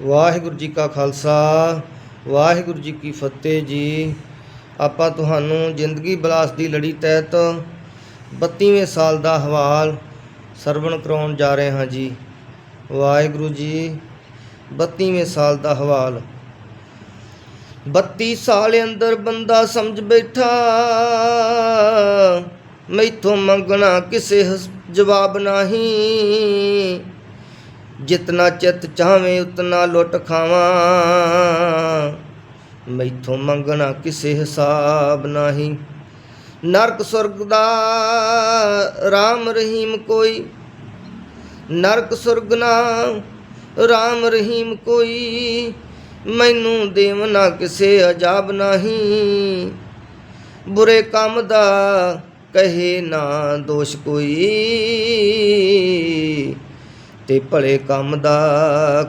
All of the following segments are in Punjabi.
ਵਾਹਿਗੁਰੂ ਜੀ ਕਾ ਖਾਲਸਾ, ਵਾਹਿਗੁਰੂ ਜੀ ਕੀ ਫਤਿਹ ਜੀ। ਆਪਾਂ ਤੁਹਾਨੂੰ ਜ਼ਿੰਦਗੀ ਬਲਾਸ ਦੀ ਲੜੀ ਤਹਿਤ 32ਵੇਂ ਸਾਲ ਦਾ ਹਵਾਲ ਸਰਵਣ ਕਰਾਉਣ ਜਾ ਰਹੇ ਹਾਂ ਜੀ। ਵਾਹਿਗੁਰੂ ਜੀ 32ਵੇਂ ਸਾਲ ਦਾ ਹਵਾਲ। 32 ਸਾਲ ਅੰਦਰ ਬੰਦਾ ਸਮਝ ਬੈਠਾ, ਮੈਥੋਂ ਮੰਗਣਾ ਕਿਸੇ ਹਸ- ਜਵਾਬ ਨਹੀਂ। ਜਿਤਨਾ ਚਿਤ ਚਾਹਵੇਂ ਉਤਨਾ ਲੁੱਟ ਖਾਵਾਂ। ਮੈਥੋਂ ਮੰਗਣਾ ਕਿਸੇ ਹਿਸਾਬ ਨਹੀਂ। ਨਰਕ ਸੁਰਗ ਦਾ RAM ਰਹੀਮ ਕੋਈ। ਨਰਕ ਸੁਰਗ ਨਾ RAM ਰਹੀਮ ਕੋਈ। ਮੈਨੂੰ ਦੇਵ ਨਾ ਕਿਸੇ ਅਜਾਬ ਨਹੀਂ। ਬੁਰੇ ਕੰਮ ਦਾ ਕਹੇ ਨਾ ਦੋਸ਼ ਕੋਈ। ਤੇ ਭਲੇ ਕੰਮ ਦਾ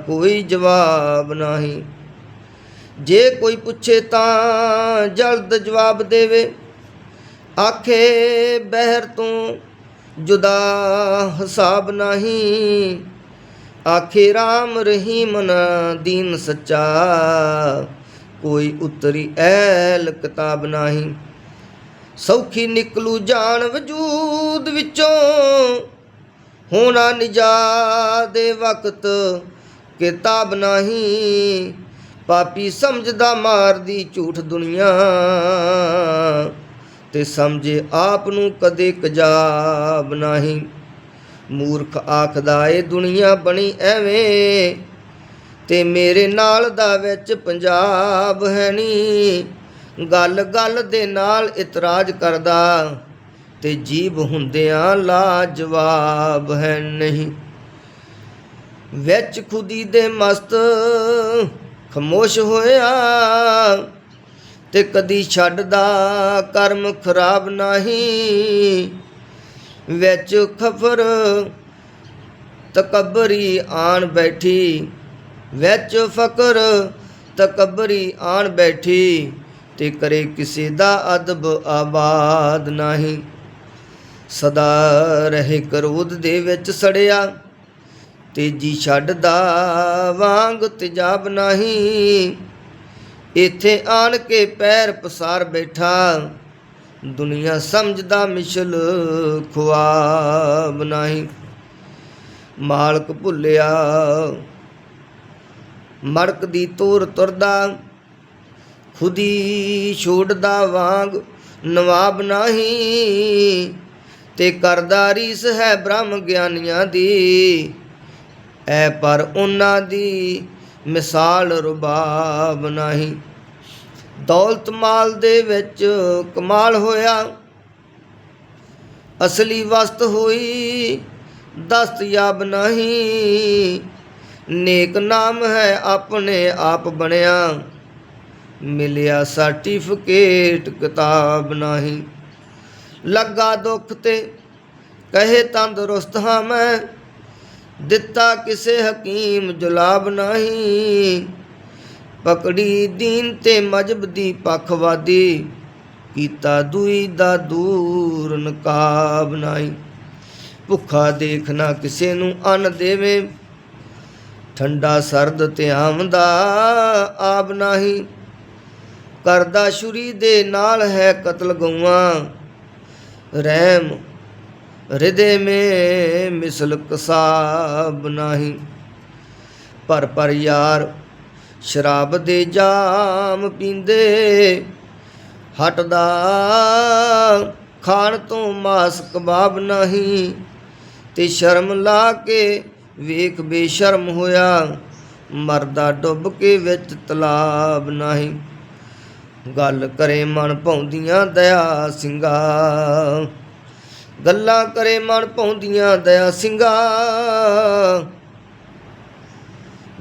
ਕੋਈ ਜਵਾਬ ਨਹੀਂ। ਜੇ ਕੋਈ ਪੁੱਛੇ ਤਾਂ ਜਲਦ ਜਵਾਬ ਦੇਵੇ। ਆਖੇ, ਬਹਿਰ ਤੋਂ ਜੁਦਾ ਹਿਸਾਬ ਨਹੀਂ। ਆਖੇ RAM ਰਹੀਮ ਨਾ ਦੀਨ ਸੱਚਾ। ਕੋਈ ਉਤਰੀ ਐਲ ਕਿਤਾਬ ਨਹੀਂ। ਸੌਖੀ ਨਿਕਲੂ ਜਾਣ ਵਜੂਦ ਵਿੱਚੋਂ ਹੋਣਾ ਨਿਜਾ ਦੇ ਵਕਤ ਕਿਤਾਬ ਨਹੀਂ। ਪਾਪੀ ਸਮਝਦਾ ਮਾਰਦੀ ਝੂਠ ਦੁਨੀਆ। ਤੇ ਸਮਝੇ ਆਪ ਨੂੰ ਕਦੇ ਕਜਾਬ ਨਹੀਂ। ਮੂਰਖ ਆਖਦਾ ਏ ਦੁਨੀਆ ਬਣੀ ਐਵੇਂ, ਤੇ ਮੇਰੇ ਨਾਲ ਦਾ ਵਿੱਚ ਪੰਜਾਬ ਹੈ ਨੀ। ਗੱਲ ਗੱਲ ਦੇ ਨਾਲ ਇਤਰਾਜ਼ ਕਰਦਾ। ਤੇ ਜੀਬ ਹੁੰਦਿਆਂ ਲਾਜਵਾਬ ਹੈ ਨਹੀਂ। ਵਿੱਚ ਖੁਦੀ ਦੇ ਮਸਤ ਖਮੋਸ਼ ਹੋਇਆ ਤੇ ਕਦੀ ਛੱਡਦਾ ਕਰਮ ਖਰਾਬ ਨਹੀਂ। ਵਿੱਚ ਖਫਰ ਤਕਬਰੀ ਆਣ ਬੈਠੀ। ਵਿੱਚ ਫਕਰ ਤਕਬਰੀ ਆਣ ਬੈਠੀ ਤੇ ਕਰੇ ਕਿਸੇ ਦਾ ਅਦਬ ਆਬਾਦ ਨਹੀਂ। ਸਦਾ ਰਹੇ ਕਰੋਧ ਦੇ ਵਿੱਚ ਸੜਿਆ। ਤੇਜੀ ਛੱਡਦਾ ਵਾਂਗ ਤੇਜਾਬ ਨਹੀਂ। ਇੱਥੇ ਆਣ ਕੇ ਪੈਰ ਪਸਾਰ ਬੈਠਾ। ਦੁਨੀਆ ਸਮਝਦਾ ਮਿਸ਼ਲ ਖੁਆਬ ਨਹੀਂ। ਮਾਲਕ ਭੁੱਲਿਆ। ਮੜਕ ਦੀ ਤੋਰ ਤੁਰਦਾ। ਖੁਦੀ ਛੋੜਦਾ ਵਾਂਗ ਨਵਾਬ ਨਹੀਂ। ਤੇ ਕਰਦਾ ਰੀਸ ਹੈ ਬ੍ਰਹਮ ਗਿਆਨੀਆਂ ਦੀ। ਐ ਪਰ ਉਹਨਾਂ ਦੀ ਮਿਸਾਲ ਰੁਬਾਬ ਨਹੀਂ। ਦੌਲਤ ਮਾਲ ਦੇ ਵਿੱਚ ਕਮਾਲ ਹੋਇਆ। ਅਸਲੀ ਵਸਤ ਹੋਈ ਦਸਤਯਾਬ ਨਹੀਂ। ਨੇਕ ਨਾਮ ਹੈ ਆਪਣੇ ਆਪ ਬਣਿਆ। ਮਿਲਿਆ ਸਰਟੀਫਿਕੇਟ ਕਿਤਾਬ ਨਹੀਂ। ਲੱਗਾ ਦੁੱਖ ਤੇ, ਕਹੇ ਤੰਦਰੁਸਤ ਹਾਂ ਮੈਂ, ਦਿੱਤਾ ਕਿਸੇ ਹਕੀਮ ਜੁਲਾਬ ਨਹੀਂ। ਪਕੜੀ ਦੀਨ ਤੇ ਮਜਬ ਦੀ ਪਖਵਾਦੀ, ਕੀਤਾ ਦੂਈ ਦਾ ਦੂਰ ਨਕਾਬ ਨਹੀਂ ਭੁੱਖਾ ਦੇਖਣਾ ਕਿਸੇ ਨੂੰ ਅੰਨ ਦੇਵੇ, ਠੰਡਾ ਸਰਦ ਤੇ ਆਮਦਾ ਆਬ ਨਹੀਂ। ਕਰਦਾ ਸ਼ੁਰੀ ਦੇ ਨਾਲ ਹੈ ਕਤਲ ਗਊਆਂ ਰਹਿਮ, ਹਿਰਦੇ ਮੇ ਮਿਸਲ ਕਸਾਬ ਨਹੀਂ। ਪਰ ਪਰ ਯਾਰ, ਸ਼ਰਾਬ ਦੇ ਜਾਮ ਪੀਂਦੇ। ਹਟਦਾ ਖਾਣ ਤੋਂ ਮਾਸ ਕਬਾਬ ਨਹੀਂ। ਤੇ ਸ਼ਰਮ ਲਾ ਕੇ ਵੇਖ ਬੇਸ਼ਰਮ ਹੋਇਆ, ਮਰਦਾ ਡੁੱਬ ਕੇ ਵਿੱਚ ਤਲਾਬ ਨਹੀਂ। ਗੱਲ ਕਰੇ ਮਨ ਭੌਂਦੀਆਂ ਦਇਆ ਸਿੰਘਾ। ਗੱਲਾਂ ਕਰੇ ਮਨ ਭੌਂਦੀਆਂ ਦਇਆ ਸਿੰਘਾ।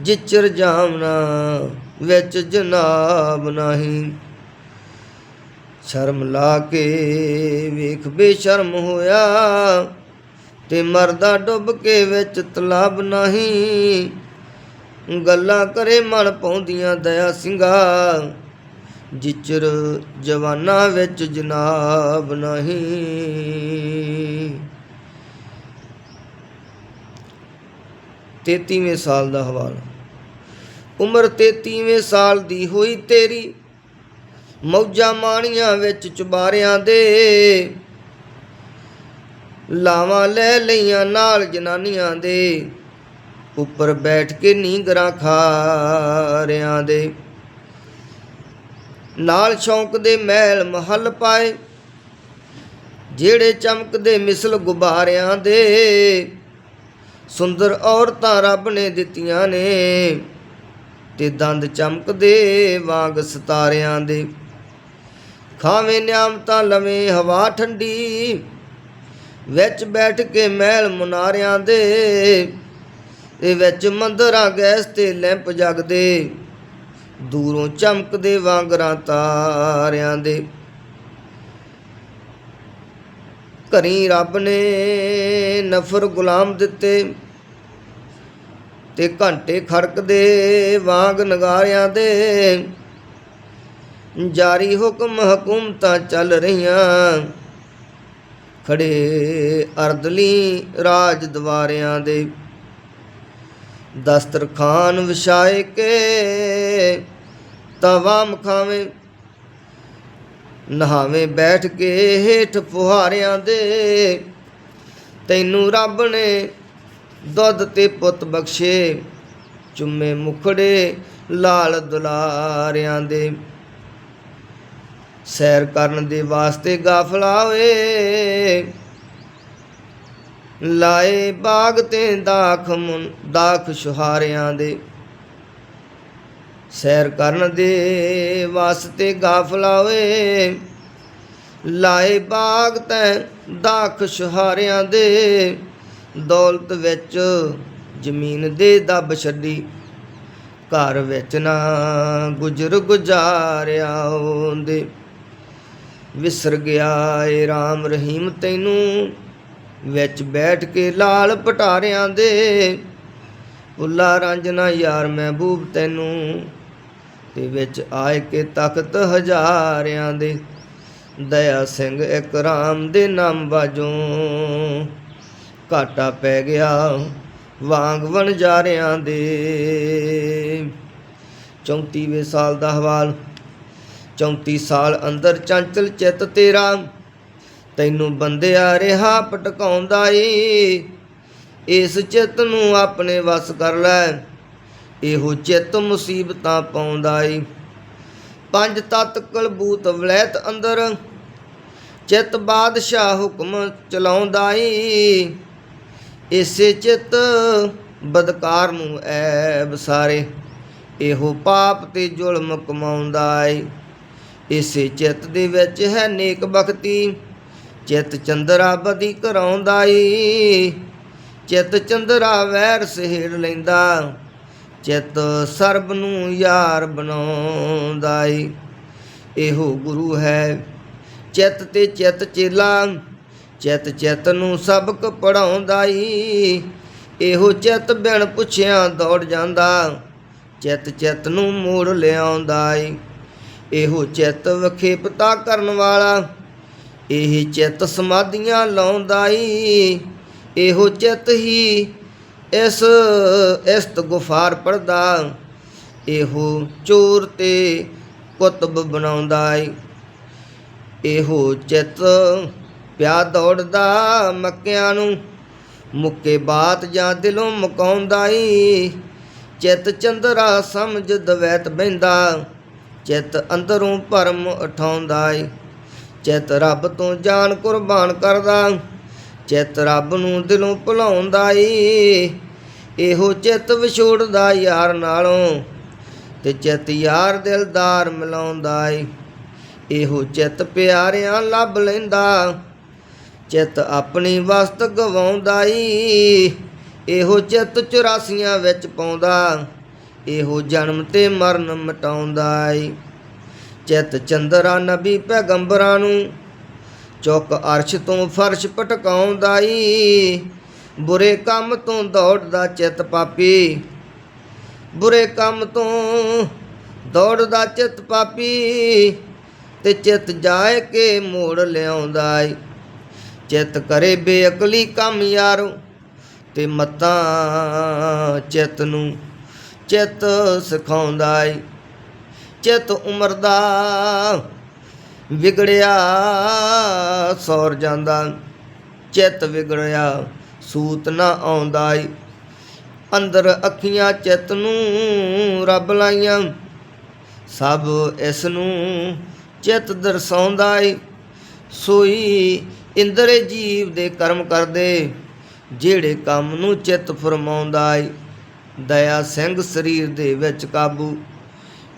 ਜਿਚਰ ਜਾਮਨਾ ਵਿੱਚ ਜਨਾਬ ਨਹੀਂ। ਸ਼ਰਮ ਲਾ ਕੇ ਵੇਖ ਬੇਸ਼ਰਮ ਹੋਇਆ। ਤੇ ਮਰਦਾ ਡੁੱਬ ਕੇ ਵਿੱਚ ਤਲਾਬ ਨਹੀਂ। ਗੱਲਾਂ ਕਰੇ ਮਨ ਪਾਉਂਦੀਆਂ ਦਇਆ ਸਿੰਘਾ। ਜਿਚਰ ਜਵਾਨਾਂ ਵਿੱਚ ਜਨਾਬ ਨਹੀਂ। 33ਵੇਂ ਸਾਲ ਦਾ ਹਵਾਲਾ। ਉਮਰ 33ਵੇਂ ਸਾਲ ਦੀ ਹੋਈ ਤੇਰੀ। ਮੌਜਾਂ ਮਾਣੀਆਂ ਵਿੱਚ ਚੁਬਾਰਿਆਂ ਦੇ। ਲਾਵਾਂ ਲੈ ਲਈਆਂ ਨਾਲ ਜਨਾਨੀਆਂ ਦੇ। ਉੱਪਰ ਬੈਠ ਕੇ ਨੀਂਗਰਾਂ ਖਾਰਿਆਂ ਦੇ। ਨਾਲ ਸ਼ੌਂਕ ਦੇ ਮਹਿਲ ਮਹੱਲ ਪਾਏ, ਜਿਹੜੇ ਚਮਕਦੇ ਮਿਸਲ ਗੁਬਾਰਿਆਂ ਦੇ। ਸੁੰਦਰ ਔਰਤਾਂ ਰੱਬ ਨੇ ਦਿੱਤੀਆਂ ਨੇ ਤੇ ਦੰਦ ਚਮਕਦੇ ਵਾਂਗ ਸਤਾਰਿਆਂ ਦੇ। ਖਾਵੇਂ ਨਿਆਮਤਾਂ ਲਵੇਂ ਹਵਾ ਠੰਡੀ, ਵਿੱਚ ਬੈਠ ਕੇ ਮਹਿਲ ਮੁਨਾਰਿਆਂ ਦੇ। ਇਹ ਵਿੱਚ ਮੰਦਰਾਂ ਗੈਸ ਤੇ ਲੈਂਪ ਜਗਦੇ। ਦੂਰੋਂ ਚਮਕਦੇ ਵਾਂਗਰਾਂ ਤਾਰਿਆਂ ਦੇ। ਘਰੀ ਰੱਬ ਨੇ ਨਫਰ ਗੁਲਾਮ ਦਿੱਤੇ ਤੇ ਘੰਟੇ ਖੜਕਦੇ ਵਾਂਗ ਨਗਾਰਿਆਂ ਦੇ। ਜਾਰੀ ਹੁਕਮ ਹਕੂਮਤਾਂ ਚੱਲ ਰਹੀਆਂ। ਖੜੇ ਅਰਦਲੀ ਰਾਜ ਦਵਾਰਿਆਂ ਦੇ। ਦਸਤਰਖਾਨ ਵਿਛਾਏ ਕੇ, ਤਵਾ ਮਖਾਵੇਂ, ਨਹਾਵੇਂ ਬੈਠ ਕੇ ਹੇਠ ਫੁਹਾਰਿਆਂ ਦੇ। ਤੈਨੂੰ ਰੱਬ ਨੇ ਦੁੱਧ ਤੇ ਪੁੱਤ ਬਖਸ਼ੇ, ਚੁੰਮੇ ਮੁਖੜੇ ਲਾਲ ਦੁਲਾਰਿਆਂ ਦੇ। ਸੈਰ ਕਰਨ ਦੇ ਵਾਸਤੇ ਗਾਫਲਾ ਹੋਏ ਲਾਏ ਬਾਗ ਤੇ ਦਾਖ ਮੁਨ, ਦਾਖ ਸ਼ੁਹਾਰਿਆਂ ਦੇ। ਸੈਰ ਕਰਨ ਦੇ ਵਾਸਤੇ ਗਾਫਲਾ ਹੋਏ ਲਾਏ ਬਾਗ ਤੈ ਦਾਖ ਸ਼ੁਹਾਰਿਆਂ ਦੇ, ਦੌਲਤ ਵਿੱਚ ਜ਼ਮੀਨ ਦੇ ਦੱਬ ਛੱਡੀ। ਘਰ ਵਿੱਚ ਨਾ ਗੁਜਰ ਗੁਜ਼ਾਰਿਆ ਹੁੰਦੇ ਵਿਸਰ ਗਿਆ ਏ RAM ਰਹੀਮ ਤੈਨੂੰ ਵਿੱਚ ਬੈਠ ਕੇ ਲਾਲ ਪਟਾਰਿਆਂ ਦੇ, ਉੱਲਾ ਰਾਂਝਣਾ ਯਾਰ ਮਹਿਬੂਬ ਤੈਨੂੰ, ਤੇ ਵਿੱਚ ਆਏ ਕੇ ਤਖਤ ਹਜ਼ਾਰਿਆਂ ਦੇ, ਦਇਆ ਸਿੰਘ ਇਕਰਾਮ ਦੇ ਨਾਮ ਬਾਜੋਂ ਘਾਟਾ ਪੈ ਗਿਆ ਵਾਂਗ ਵਣਜਾਰਿਆਂ ਦੇ। 34ਵੇਂ ਸਾਲ ਦਾ ਹਵਾਲ 34 ਸਾਲ ਅੰਦਰ ਚੰਚਲ ਚਿੱਤ ਤੇਰਾ ਤੈਨੂੰ ਬੰਦਿਆ ਰਿਹਾ ਪਟਕਾਉਂਦਾ ਈ ਇਸ ਚਿੱਤ ਨੂੰ ਆਪਣੇ ਵਸ ਕਰ ਲੈ। ਇਹੋ ਚਿੱਤ ਮੁਸੀਬਤਾਂ ਪਾਉਂਦਾ ਏ। ਪੰਜ ਤਤ ਕਲਬੂਤ ਵਲੈਤ ਅੰਦਰ। ਚਿੱਤ ਬਾਦਸ਼ਾਹ ਹੁਕਮ ਚਲਾਉਂਦਾ ਈ ਇਸੇ ਚਿੱਤ ਬਦਕਾਰ ਨੂੰ ਐਬ ਸਾਰੇ। ਇਹੋ ਪਾਪ ਤੇ ਜ਼ੁਲਮ ਕਮਾਉਂਦਾ ਏ। ਇਸੇ ਚਿੱਤ ਦੇ ਵਿੱਚ ਹੈ ਨੇਕ ਬਖਤੀ ਚਿੱਤ ਚੰਦਰਾ ਬਦੀ ਕਰਾਉਂਦਾ ਈ ਚਿੱਤ ਚੰਦਰਾ ਵੈਰ ਸਹੇੜ ਲੈਂਦਾ, ਚਿੱਤ ਸਰਬ ਨੂੰ ਯਾਰ ਬਣਾਉਂਦਾ ਈ ਇਹੋ ਗੁਰੂ ਹੈ, ਚਿੱਤ ਤੇ ਚਿੱਤ ਚੇਲਾ, ਚਿੱਤ ਚਿੱਤ ਨੂੰ ਸਬਕ ਪੜਾਉਂਦਾ ਈ ਇਹੋ ਚਿਤ ਬਿਨ ਪੁੱਛਿਆ ਦੌੜ ਜਾਂਦਾ, ਚਿੱਤ ਚਿੱਤ ਨੂੰ ਮੋੜ ਲਿਆਉਂਦਾ ਈ ਇਹੋ ਚਿੱਤ ਵਖੇਪਤਾ ਕਰਨ ਵਾਲਾ ਇਹ ਚਿੱਤ ਸਮਾਧੀਆਂ ਲਾਉਂਦਾ ਈ ਇਹੋ ਚਿੱਤ ਹੀ ਇਸ ਇਸਤ ਗੁਫਾਰ ਪੜਦਾ ਇਹੋ ਚੋਰ ਤੇ ਕੁਤਬ ਬਣਾਉਂਦਾ ਈ ਇਹੋ ਚਿੱਤ ਪਿਆ ਦੌੜਦਾ ਮੱਕਿਆਂ ਨੂੰ, ਮੁੱਕੇ ਬਾਤ ਜਾਂ ਦਿਲੋਂ ਮੁਕਾਉਂਦਾ ਈ ਚਿੱਤ ਚੰਦਰਾ ਸਮਝ ਦਵੈਤ ਬਹਿੰਦਾ, ਚਿੱਤ ਅੰਦਰੋਂ ਭਰਮ ਉਠਾਉਂਦਾ ਏ ਚਿੱਤ ਰੱਬ ਤੋਂ ਜਾਨ ਕੁਰਬਾਨ ਕਰਦਾ। ਚਿੱਤ ਰੱਬ ਨੂੰ ਦਿਲੋਂ ਭੁਲਾਉਂਦਾ ਈ। ਇਹੋ ਚਿਤ ਵਿਛੋੜਦਾ ਯਾਰ ਨਾਲੋਂ ਤੇ ਚਿੱਤ ਯਾਰ ਦਿਲਦਾਰ ਮਿਲਾਉਂਦਾ ਏ ਇਹੋ ਚਿੱਤ ਪਿਆਰਿਆਂ ਲੱਭ ਲੈਂਦਾ। ਚਿੱਤ ਆਪਣੀ ਵਸਤ ਗਵਾਉਂਦਾ ਈ। ਇਹੋ ਚਿਤ ਚੁਰਾਸੀਆਂ ਵਿੱਚ ਪਾਉਂਦਾ। ਇਹੋ ਜਨਮ ਤੇ ਮਰਨ ਮਟਾਉਂਦਾ ਈ। ਚਿੱਤ ਚੰਦਰਾ ਨਬੀ ਪੈਗੰਬਰਾਂ ਨੂੰ, ਚੁੱਕ ਅਰਸ਼ ਤੋਂ ਫਰਸ਼ ਪਟਕਾਉਂਦਾ ਈ ਬੁਰੇ ਕੰਮ ਤੋਂ ਦੌੜਦਾ ਚਿੱਤ ਪਾਪੀ, ਬੁਰੇ ਕੰਮ ਤੋਂ ਦੌੜਦਾ ਚਿੱਤ ਪਾਪੀ, ਤੇ ਚਿੱਤ ਜਾਏ ਕੇ ਮੋੜ ਲਿਆਉਂਦਾ ਈ ਚਿੱਤ ਕਰੇ ਬੇਅਕਲੀ ਕੰਮ ਯਾਰੋ, ਤੇ ਮਤਾਂ ਚਿੱਤ ਨੂੰ ਚਿੱਤ ਸਿਖਾਉਂਦਾ ਈ ਚਿੱਤ ਉਮਰ ਦਾ ਵਿਗੜਿਆ, ਸੌਰ ਜਾਂਦਾ। ਚਿੱਤ ਵਿਗੜਿਆ, ਸੂਤ ਨਾ ਆਉਂਦਾ ਈ। ਅੰਦਰ ਅੱਖੀਆਂ ਚਿੱਤ ਨੂੰ ਰੱਬ ਲਾਈਆਂ। ਸਭ ਇਸ ਨੂੰ ਚਿੱਤ ਦਰਸਾਉਂਦਾ ਏ ਸੋਈ ਇੰਦਰ ਜੀਵ ਦੇ ਕਰਮ ਕਰਦੇ, ਜਿਹੜੇ ਕੰਮ ਨੂੰ ਚਿੱਤ ਫਰਮਾਉਂਦਾ ਏ ਦਇਆ ਸਿੰਘ ਸਰੀਰ ਦੇ ਵਿੱਚ ਕਾਬੂ।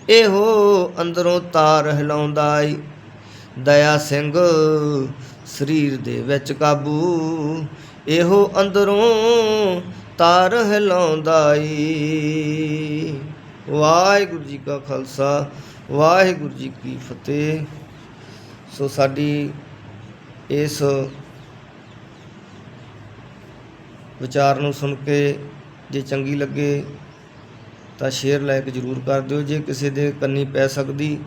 ਇਹੋ ਅੰਦਰੋਂ ਤਾਰ ਹਿਲਾਉਂਦਾ ਈ। ਦਇਆ ਸਿੰਘ ਸਰੀਰ ਦੇ ਵਿੱਚ ਕਾਬੂ, ਇਹੋ ਅੰਦਰੋਂ ਤਾਰ ਹਿਲਾਉਂਦਾ ਈ। ਵਾਹਿਗੁਰੂ ਜੀ ਕਾ ਖਾਲਸਾ, ਵਾਹਿਗੁਰੂ ਜੀ ਕੀ ਫਤਿਹ। ਸੋ ਸਾਡੀ ਇਸ ਵਿਚਾਰ ਨੂੰ ਸੁਣ ਕੇ ਜੇ ਚੰਗੀ ਲੱਗੇ ਤਾਂ ਸ਼ੇਅਰ ਲਾਇਕ ਜ਼ਰੂਰ ਕਰ ਦਿਓ। ਜੇ ਕਿਸੇ ਦੇ ਕੰਨੀ ਪੈ ਸਕਦੀ,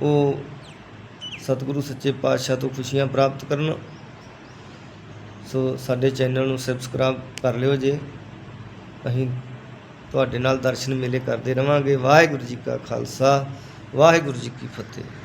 ਉਹ ਸਤਿਗੁਰੂ ਸੱਚੇ ਪਾਤਸ਼ਾਹ ਤੋਂ ਖੁਸ਼ੀਆਂ ਪ੍ਰਾਪਤ ਕਰਨ। ਸੋ ਸਾਡੇ ਚੈਨਲ ਨੂੰ ਸਬਸਕ੍ਰਾਈਬ ਕਰ ਲਿਓ ਜੇ। ਅਸੀਂ ਤੁਹਾਡੇ ਨਾਲ ਦਰਸ਼ਨ ਮੇਲੇ ਕਰਦੇ ਰਵਾਂਗੇ। ਵਾਹਿਗੁਰੂ ਜੀ ਕਾ ਖਾਲਸਾ, ਵਾਹਿਗੁਰੂ ਜੀ ਕੀ ਫਤਿਹ।